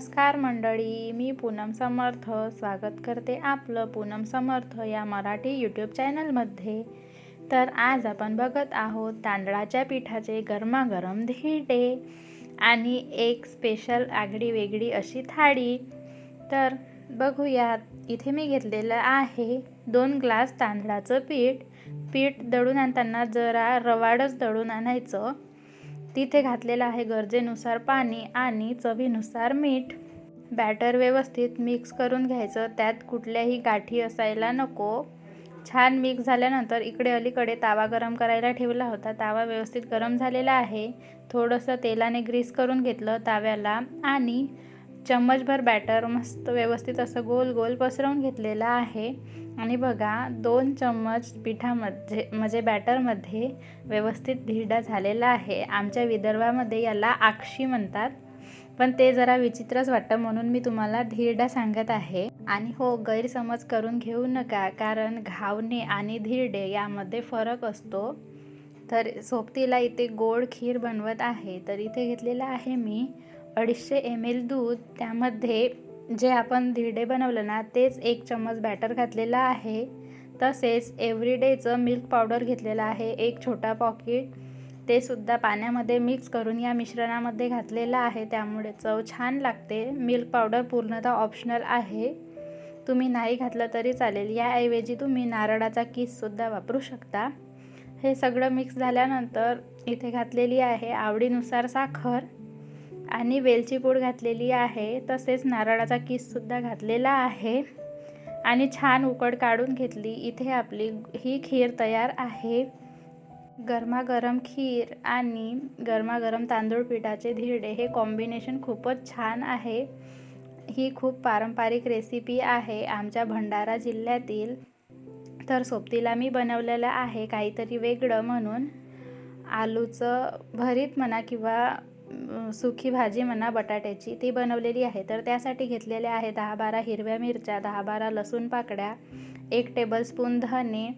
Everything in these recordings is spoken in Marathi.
नमस्कार मंडळी मी पूनम समर्थ स्वागत करते आपलं पूनम समर्थ या मराठी यूट्यूब चॅनलमध्ये. तर आज आपण बघत आहोत तांदळाच्या पिठाचे गरमागरम धिरडे आणि एक स्पेशल आगडी वेगळी अशी थाळी. तर बघूयात इथे मी घेतलेलं आहे दोन ग्लास तांदळाचं पीठ. पीठ दळून आणताना जरा रवाडच दळून आणायचं. तिथे घातलेलं आहे गरजेनुसार पाणी आणि चवीनुसार मीठ. बॅटर व्यवस्थित मिक्स करून घ्यायचं. त्यात कुठल्याही गाठी असायला नको. छान मिक्स झाल्यानंतर इकडे अलीकडे तावा गरम करायला ठेवला होता. तावा व्यवस्थित गरम झालेला आहे. थोडंसं तेलाने ग्रीस करून घेतलं ताव्याला आणि चम्मचभर बॅटर मस्त व्यवस्थित असं गोल गोल पसरवून घेतलेलं आहे. आणि बघा दोन चम्मच पिठामध्ये म्हणजे बॅटरमध्ये व्यवस्थित धिरडा झालेला आहे. आमच्या विदर्भामध्ये याला आक्षी म्हणतात. पण ते जरा विचित्रच वाटतं म्हणून मी तुम्हाला धिरडा सांगत आहे. आणि हो गैरसमज करून घेऊ नका कारण घावणे आणि धिरडे यामध्ये फरक असतो. तर सोबतीला इथे गोड खीर बनवत आहे. तर इथे घेतलेलं आहे मी. अडीचशे एम एल दूध त्यामध्ये जे आपण धिरडे बनवलं ना तेच एक चम्मच बॅटर घातलेलं आहे. तसेच एव्हरीडेचं मिल्क पावडर घेतलेलं आहे एक छोटा पॉकेट ते सुद्धा पाण्यामध्ये मिक्स करून या मिश्रणामध्ये घातलेलं आहे. त्यामुळे चव छान लागते. मिल्क पावडर पूर्णतः ऑप्शनल आहे. तुम्ही नाही घातलं तरी चालेल. याऐवजी तुम्ही नारळाचा किससुद्धा वापरू शकता. हे सगळं मिक्स झाल्यानंतर इथे घातलेली आहे आवडीनुसार साखर. आणि वेलची पूड घातलेली आहे तसेच नारळाचा किससुद्धा घातलेला आहे. आणि छान उकड काढून घेतली. इथे आपली ही खीर तयार आहे. गरमागरम खीर आणि गरमागरम तांदूळ पिठाचे धिरडे हे कॉम्बिनेशन खूपच छान आहे. ही खूप पारंपरिक रेसिपी आहे आमच्या भंडारा जिल्ह्यातील. तर सोबतीला मी बनवलेलं आहे काहीतरी वेगळं म्हणून. आलूचं भरीत म्हणा किंवा सुखी भाजी म्हणा बटाट्याची ती बनवलेली आहे. तर त्यासाठी घेतलेल्या आहे दहा बारा हिरव्या मिरच्या दहा बारा लसूण पाकड्या एक टेबलस्पून धने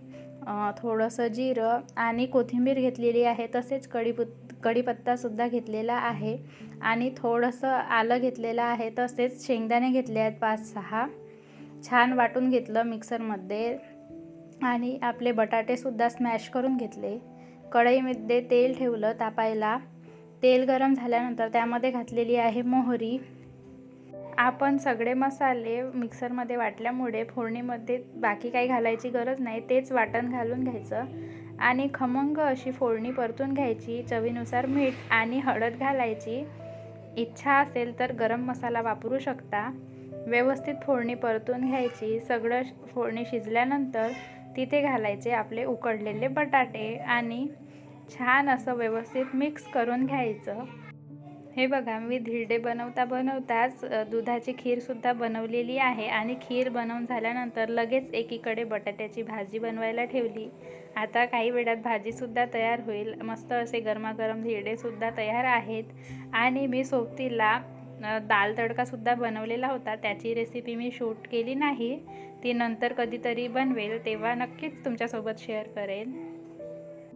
थोडंसं जिरं आणि कोथिंबीर घेतलेली आहे. तसेच कढीपुत कढीपत्तासुद्धा घेतलेला आहे आणि थोडंसं आलं घेतलेलं आहे. तसेच शेंगदाणे घेतले आहेत पाच सहा छान वाटून घेतलं मिक्सरमध्ये आणि आपले बटाटेसुद्धा स्मॅश करून घेतले. कढईमध्ये तेल ठेवलं तापायला. तेल गरम झाल्यानंतर त्यामध्ये घातलेली आहे मोहरी. आपण सगळे मसाले मिक्सरमध्ये वाटल्यामुळे फोडणीमध्ये बाकी काही घालायची गरज नाही तेच वाटण घालून घ्यायचं. आणि खमंग अशी फोडणी परतून घ्यायची चवीनुसार मीठ आणि हळद घालायची. इच्छा असेल तर गरम मसाला वापरू शकता. व्यवस्थित फोडणी परतून घ्यायची. सगळं फोडणी शिजल्यानंतर तिथे घालायचे आपले उकडलेले बटाटे आणि छान असं व्यवस्थित मिक्स करून घ्यायचं. हे बघा मी धिरडे बनवता बनवताच दुधाची खीरसुद्धा बनवलेली आहे आणि खीर बनवून झाल्यानंतर लगेच एकीकडे बटाट्याची भाजी बनवायला ठेवली. आता काही वेळात भाजीसुद्धा तयार होईल. मस्त असे गरमागरम धिरडेसुद्धा तयार आहेत. आणि मी सोबतीला दाल तडकासुद्धा बनवलेला होता. त्याची रेसिपी मी शूट केली नाही. ती नंतर कधीतरी बनवेल तेव्हा नक्कीच तुमच्यासोबत शेअर करेन.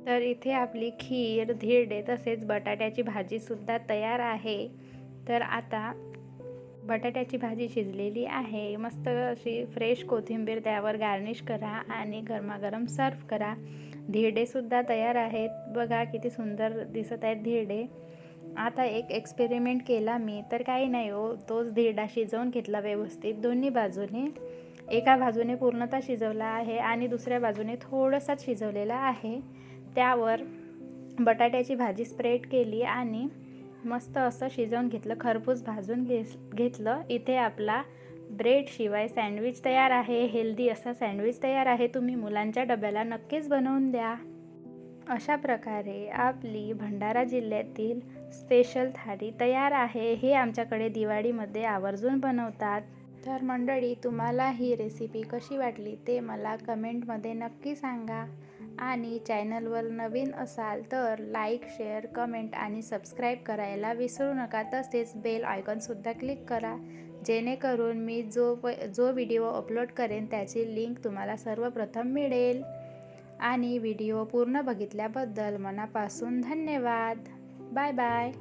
तर इथे आपली खीर धिरडे तसेच बटाट्याची भाजीसुद्धा तयार आहे. तर आता बटाट्याची भाजी शिजलेली आहे. मस्त अशी फ्रेश कोथिंबीर त्यावर गार्निश करा आणि गरमागरम सर्व करा. धिरडेसुद्धा तयार आहेत. बघा किती सुंदर दिसत आहेत धिरडे. आता एक एक्सपेरिमेंट केला मी. तर काही नाही हो तोच धिरडा शिजवून घेतला व्यवस्थित दोन्ही बाजूने. एका बाजूने पूर्णतः शिजवला आहे आणि दुसऱ्या बाजूने थोडंसाच शिजवलेला आहे. त्यावर बटाट्याची भाजी स्प्रेड केली आणि मस्त असं शिजवून घेतलं खरपूस भाजून घे घेतलं. इथे आपला ब्रेड शिवाय सँडविच तयार आहे हेल्दी असा सँडविच तयार आहे. तुम्ही मुलांच्या डब्याला नक्कीच बनवून द्या. अशा प्रकारे आपली भंडारा जिल्ह्यातील स्पेशल थाळी तयार आहे. हे आमच्याकडे दिवाळीमध्ये आवर्जून बनवतात. तर मंडळी तुम्हाला ही रेसिपी कशी वाटली ते मला कमेंटमध्ये नक्की सांगा. आणि चॅनलवर नवीन असाल तर लाईक शेअर कमेंट आणि सबस्क्राईब करायला विसरू नका. तसेच बेल आयकॉनसुद्धा क्लिक करा. जेणेकरून मी जो जो व्हिडिओ अपलोड करेन त्याची लिंक तुम्हाला सर्वप्रथम मिळेल. आणि व्हिडिओ पूर्ण बघितल्याबद्दल मनापासून धन्यवाद. Bye bye.